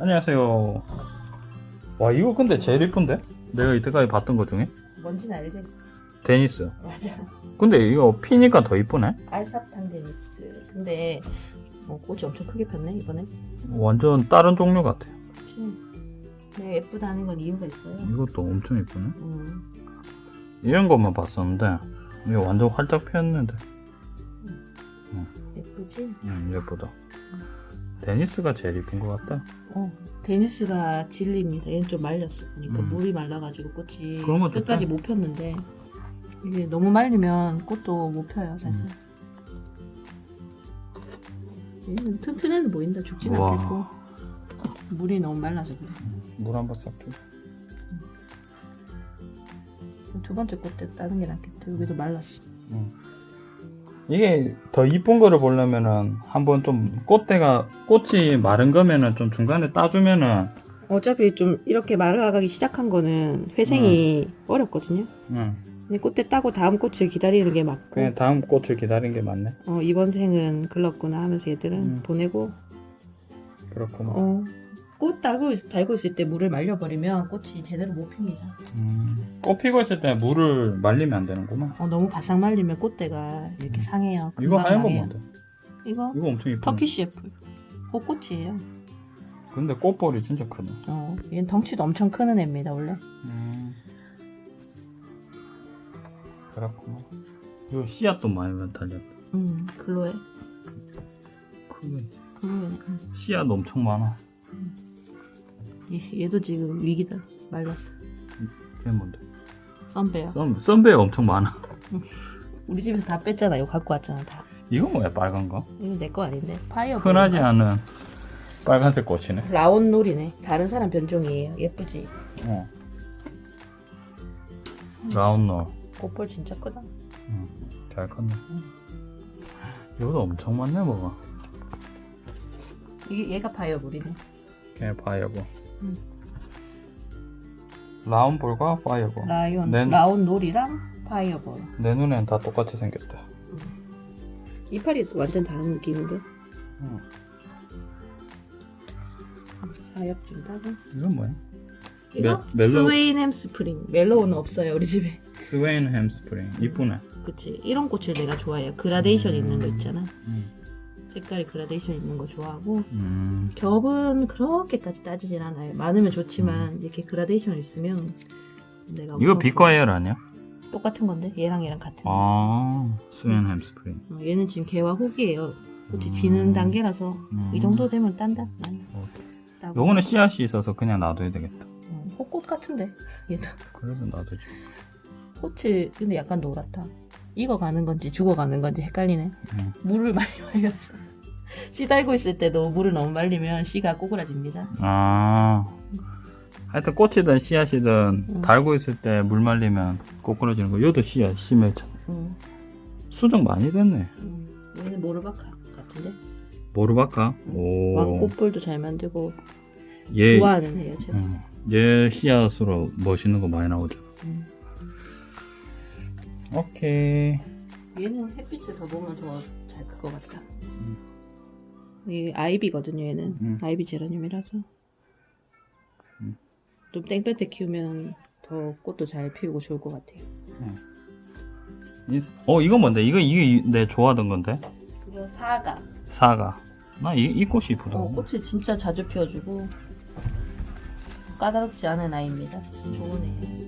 안녕하세요. 와 이거 근데 제일 이쁜데? 내가 이때까지 봤던 것 중에 뭔지는 알지? 데니스. 맞아. 근데 이거 피니까 더 이쁘네. 알사탕 데니스. 근데 뭐 꽃이 엄청 크게 폈네 이번에. 완전 다른 종류 같아. 그치. 내가 예쁘다는 건 이유가 있어요. 이것도 엄청 이쁘네. 음. 이런 것만 봤었는데 이게 완전 활짝 피었는데 예쁘지? 음, 예쁘다. 데니스가 제일 이쁜 것 같다. 어. 데니스가 진리입니다. 얘는 좀 말렸어. 그러니까 음. 물이 말라가지고 꽃이 그런 거 끝까지. 못 폈는데 이게 너무 말리면 꽃도 못 펴요 사실. 음. 얘는 튼튼해 보인다. 죽진 우와. 않겠고 물이 너무 말라서 그래. 물 한 번 싹 줘. 두 번째 꽃대 따는 게 낫겠다. 여기도 말랐어. 음. 이게 더 이쁜 거를 보려면은 한번 좀 꽃대가 꽃이 마른 거면은 좀 중간에 따주면은 어차피 좀 이렇게 말라가기 시작한 거는 회생이 어렵거든요. 응. 근데 꽃대 따고 다음 꽃을 기다리는 게 맞고 그냥 다음 꽃을 기다린 게 맞네. 어, 이번 생은 글렀구나 하면서 얘들은 음. 보내고 그렇구나. 어, 꽃 따고 있- 달고 있을 때 물을 말려버리면 꽃이 제대로 못 핍니다. 음. 꽃 피고 있을 때 물을 말리면 안 되는구만. 어, 너무 바싹 말리면 꽃대가 이렇게 음. 상해요. 이거 하얀 건 망해요. 뭔데? 이거 이거 엄청 이쁘네. 터키시 애플. 꽃꽃이에요. 근데 꽃볼이 진짜 크네. 어, 얘는 덩치도 엄청 크는 애입니다 원래. 음. 그렇구나. 이거 씨앗도 많이 달렸다. 음, 글로에 크게. 글로에. 음. 씨앗 엄청 많아. 얘, 얘도 지금 위기다. 말랐어. 그게 뭔데? 썬베어. 썬, 썬베 엄청 많아. 우리 집에서 다 뺐잖아. 이거 갖고 왔잖아 다. 이거 뭐야 빨간 거? 이거 내 거 아닌데. 파이어. 흔하지? 않은 빨간색 꽃이네. 라온 놀이네. 다른 사람 변종이에요. 예쁘지? 어. 라운너. 꽃볼 진짜 크다. 응. 잘 컸네. 이것도 엄청 많네 뭐가. 이게 얘가 파이어볼이네. 걔 파이어볼. 음. 라운볼과 파이어볼. 라이온, 네. 라온 놀이랑 파이어볼. 내 눈엔 다 똑같이 생겼다. 이파리 완전 다른 느낌인데. 응. 사약 준다고? 이건 뭐야? 이거 멜- 멜로우- 스웨인햄 스프링. 멜로우는 없어요 우리 집에. 스웨인 햄스프링. 이쁘네. 그치. 이런 꽃을 내가 좋아해요. 그라데이션 있는 거 있잖아. 음. 색깔이 그라데이션 있는 거 좋아하고. 음. 겹은 그렇게까지 따지진 않아요. 많으면 좋지만 이렇게 그라데이션 있으면 내가 이거 빛과 에어 아니야? 똑같은 건데 얘랑 얘랑 같은. 아, 스웨인 햄스프링. 어, 얘는 지금 개화 후기예요. 꽃이 음. 지는 단계라서 음. 이 정도 되면 딴다. 난. 어. 따고. 요거는 씨앗이 있어서 그냥 놔둬야 되겠다. 어, 꽃 같은데 얘도 그래서 놔두지. 꽃이 근데 약간 노랗다. 익어가는 건지 죽어가는 건지 헷갈리네. 음. 물을 많이 말렸어. 씨 달고 있을 때도 물을 너무 말리면 씨가 꼬그라집니다. 아. 하여튼 꽃이든 씨앗이든 음. 달고 있을 때 물 말리면 꼬꾸라지는 거. 요도 씨앗 심해져. 음, 수정 많이 됐네. 음. 얘는 모르바카 같은데. 모르바카? 오. 왕꽃볼도 잘 만들고 얘, 좋아하는 애예요 제가. 음, 얘 씨앗으로 멋있는 거 많이 나오죠. 음. 오케이. 얘는 햇빛을 더 보면 더 잘 클 것 같다. 음. 이게 아이비거든요, 얘는. 음. 아이비 제라늄이라서. 음. 좀 땡볕에 키우면 더 꽃도 잘 피우고 좋을 것 같아요. 이- 어, 이건 뭔데? 이거, 이게 내 좋아하던 건데? 그리고 사과. 사과. 나 이, 이 꽃이 이쁘다. 어, 꽃을 진짜 자주 피워주고 까다롭지 않은 아이입니다. 좋은 애.